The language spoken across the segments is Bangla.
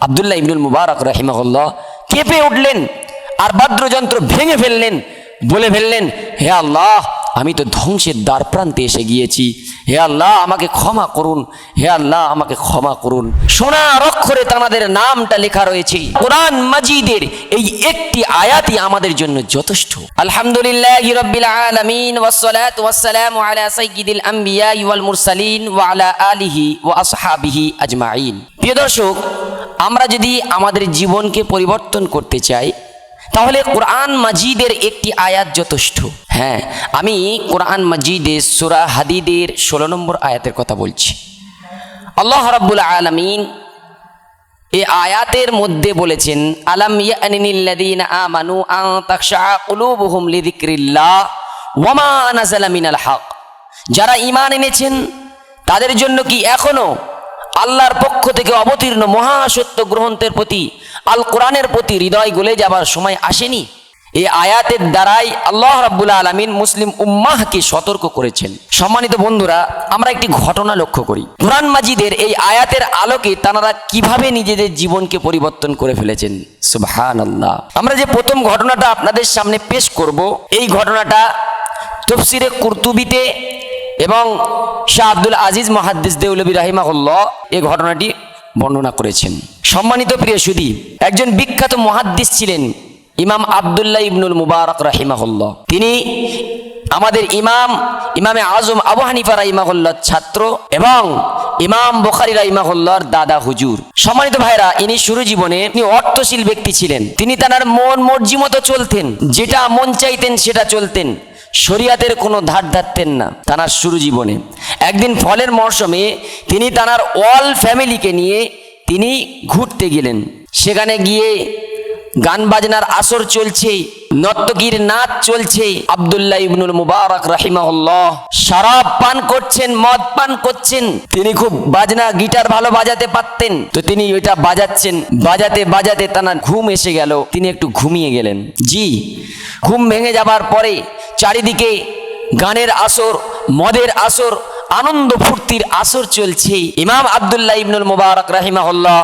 আবদুল্লাহ ইবনুল মুবারক রাহিমাহুল্লাহ কেঁপে উঠলেন আর বাদ্যযন্ত্র ভেঙে ফেললেন। বলে ফেললেন, হে আল্লাহ, আমি তো ধ্বংসের দ্বার প্রান্তে এসে গিয়েছি। হে আল্লাহ, আমাকে ক্ষমা করুন। হে আল্লাহ, আমাকে ক্ষমা করুন। সোনার অক্ষরে তাদের নামটা লেখা রয়েছে। কোরআন মাজিদের এই একটি আয়াতই আমাদের জন্য যথেষ্ট। আলহামদুলিল্লাহ রব্বিল আলামিন, ওয়াসসালাতু ওয়াসসালামু আলা সাইয়্যিদিল আম্বিয়া ওয়াল মুরসালিন ওয়া আলা আলিহি ওয়া আসহাবিহি আজমাইন। প্রিয় দর্শক আমরা যদি আমাদের জীবনকে পরিবর্তন করতে চাই, তাহলে কোরআন মাজিদের একটি আয়াত যথেষ্ট। হ্যাঁ আমি কোরআন মাজিদের সুরা হাদিদের ষোলো নম্বর আয়াতের কথা বলছি। আল্লাহ রাব্বুল আলামিন এ আয়াতের মধ্যে বলেছেন, আলাম ইয়ানিল্লাযীনা আমানু আন হক। যারা ঈমান এনেছেন, তাদের জন্য কি এখনও আল্লাহর পক্ষ থেকে অবতীর্ণ মহাসত্য গ্রন্থের প্রতি আল কোরআনের প্রতি হৃদয় গলে যাবার সময় আসেনি। এই আয়াতের দ্বারাই আল্লাহ রাব্বুল আলামিন মুসলিম উম্মাহকে সতর্ক করেছেন। সম্মানিত বন্ধুরা, আমরা একটি ঘটনা লক্ষ্য করি। কোরআন মাজিদের এই আয়াতের আলোকে তারা কীভাবে নিজেদের জীবনকে পরিবর্তন করে ফেলেছেন? সুবহান আল্লাহ আমরা যে প্রথম ঘটনাটা আপনাদের সামনে পেশ করব, এই ঘটনাটা তফসিরে কুরতুবিতে এবং শাহ আব্দুল আজিজ মহাদ্দিস দেউলবী রাহিমাহুল্লাহ এ ঘটনাটি বর্ণনা করেছেন। সম্মানিত প্রিয় সুদী, একজন বিখ্যাত মহাদ্দিস ছিলেন ইমাম আবদুল্লাহ ইবনুল মুবারক রাহিমাহুল্লাহ। তিনি আমাদের ইমাম, ইমামে আজম আবু হানিফা রাহিমাহুল্লাহর ছাত্র এবং ইমাম বখারি রাহিমাহুল্লাহর দাদা হুজুর। সম্মানিত ভাইরা ইনি শুরু জীবনে তিনি অর্থশীল ব্যক্তি ছিলেন। তিনি তার মন মর্জি মতো চলতেন, যেটা মন চাইতেন সেটা চলতেন। শরিয়াতের কোনো ধার ধারতেন না তানার শুরু জীবনে। একদিন ফলের মরশুমে তিনি তানার অল ফ্যামিলিকে নিয়ে তিনি ঘুরতে গেলেন। সেখানে গিয়ে গান বাজনার আসর চলছে, নর্তকীর নাচ চলছে। আবদুল্লাহ ইবনুল মুবারক রাহিমাহুল্লাহ শরাব পান করছেন, মদ পান করছেন। তিনি খুব বাজনা, গিটার ভালো বাজাতে পারতেন। তো তিনি ওইটা বাজাচ্ছেন। বাজাতে বাজাতে তানার ঘুম এসে গেল। তিনি একটু ঘুমিয়ে গেলেন। জি, ঘুম ভেঙে যাবার পরে চারিদিকে গানের আসর, মদের আসর, আনন্দ ফুর্তির আসর চলছে। ইমাম আবদুল্লাহ ইবনুল মুবারক রাহিমাহুল্লাহ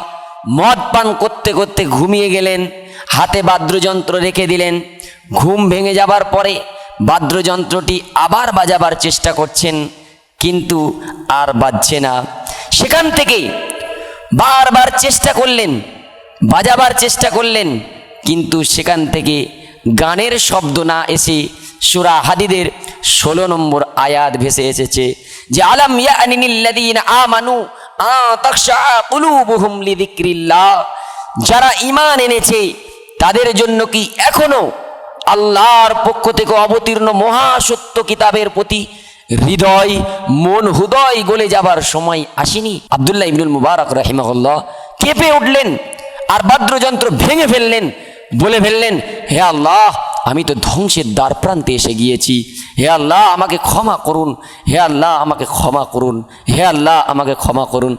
মদ পান করতে করতে ঘুমিয়ে গেলেন, হাতে বাদ্যযন্ত্র রেখে দিলেন। ঘুম ভেঙে যাবার পরে বাদ্যযন্ত্রটি আবার বাজাবার চেষ্টা করছেন, কিন্তু আর বাজছে না। সেখান থেকে বারবার চেষ্টা করলেন, বাজাবার চেষ্টা করলেন, কিন্তু সেখান থেকে গানের শব্দ না এসে সুরা হাদিদের ষোলো নম্বর আয়াত ভেসে এসেছে যে, আলাম ইয়ানিল্লাযীনা আমানু আ যারা ঈমান এনেছে, তাদের জন্য কি এখনও আল্লাহর পক্ষ থেকে অবতীর্ণ মহাসত্য কিতাবের প্রতি হৃদয়, মন হৃদয় গলে যাবার সময় আসেনি? আবদুল্লাহ ইবনুল মুবারক রাহিমাহুল্লাহ কেঁপে উঠলেন আর বাদ্যযন্ত্র ভেঙে ফেললেন, বলে ফেললেন, হে আল্লাহ আমি তো ধ্বংসের দ্বার প্রান্তে এসে গিয়েছি। হে আল্লাহ, আমাকে ক্ষমা করুন। হে আল্লাহ, আমাকে ক্ষমা করুন। হে আল্লাহ, আমাকে ক্ষমা করুন।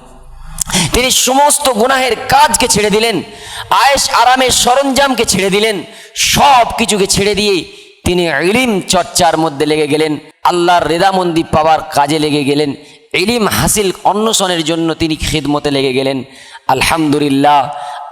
তিনি সমস্ত গুনাহের কাজকে ছেড়ে দিলেন। আয়েস আরামের সরঞ্জামকে ছেড়ে দিলেন। সব কিছুকে ছেড়ে দিয়ে তিনি ইলিম চর্চার মধ্যে লেগে গেলেন। আল্লাহর রেদামন্দি পাওয়ার কাজে লেগে গেলেন। ইলিম হাসিল অন্বেষণের জন্য তিনি খেদমতে লেগে গেলেন। আলহামদুলিল্লাহ,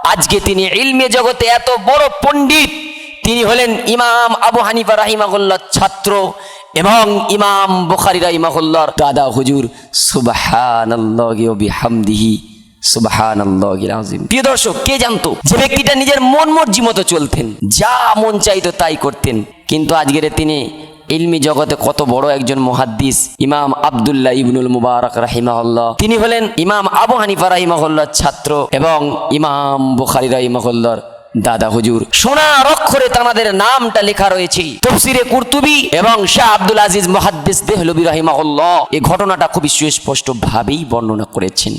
আজকে তিনি ইলমে জগতে এত বড় পণ্ডিত। তিনি হলেন ইমাম আবু হানিফা রাহিমাহুল্লার ছাত্র এবং ইমাম বুখারি রাহিমাহুল্লার দাদা হুজুর। সুবহানাল্লাহি ওয়া বিহামদিহি। সুবহানাল্লাহিল আযীম। প্রিয় দর্শক, কে জানতো যে ব্যক্তিটা নিজের মন মর্জি মতো চলতেন, যা মন চাইতো তাই করতেন। কিন্তু আজকের তিনি ইলমি জগতে কত বড় একজন মুহাদ্দিস, ইমাম আব্দুল্লাহ ইবনুল মুবারক রাহিমাহুল্লাহ। তিনি হলেন ইমাম আবু হানিফা রাহিমাহুল্লাহর ছাত্র এবং ইমাম বুখারি রাহিমাহুল্লাহর দাদা হুজুর সোনার অক্ষরে তাদের নামটা লেখা রয়েছে। তফসিরে কুরতুবি এবং শাহ আব্দুল আজিজ মহাদ্দেস দেহলবি রাহিমাহুল্লাহ এই ঘটনাটা খুবই সুস্পষ্ট ভাবেই বর্ণনা করেছেন।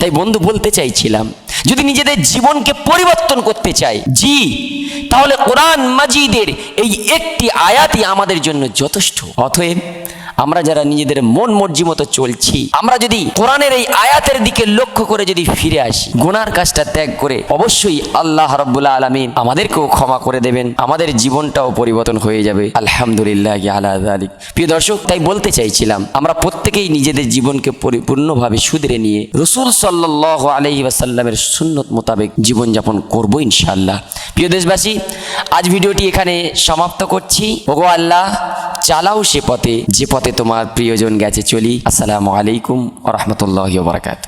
তাই বন্ধু, বলতে চাইছিলাম, যদি নিজেদের জীবনকে পরিবর্তন করতে চাই, জি, তাহলে কোরআন মাজিদের এই একটি আয়াতই আমাদের জন্য যথেষ্ট। অতএব আমরা যারা নিজেদের মন মর্জি মতো চলছি, আমরা যদি কোরআনের এই আয়াতের দিকে লক্ষ্য করে যদি ফিরে আসি, গুনার কাজটা ত্যাগ করে অবশ্যই আল্লাহ রব্বুল্লাহ আলমিন আমাদেরকেও ক্ষমা করে দেবেন, আমাদের জীবনটাও পরিবর্তন হয়ে যাবে। আলহামদুলিল্লাহ আলা আলিক প্রিয় দর্শক, তাই বলতে চাইছিলাম, আমরা প্রত্যেকেই নিজেদের জীবনকে পরিপূর্ণভাবে সুধরে নিয়ে রসুল সাল্লাহ আলহি আসাল্লামের সুন্নত মোতাবেক জীবনযাপন করব ইনশাআল্লাহ। প্রিয় দেশবাসী, আজ ভিডিওটি এখানে সমাপ্ত করছি। ওগো আল্লাহ, চালাও সে পথে, যে পথে তোমার প্রিয়জন গেছে চলি। আসসালামু আলাইকুম রহমতুল্লাহ বারাকাত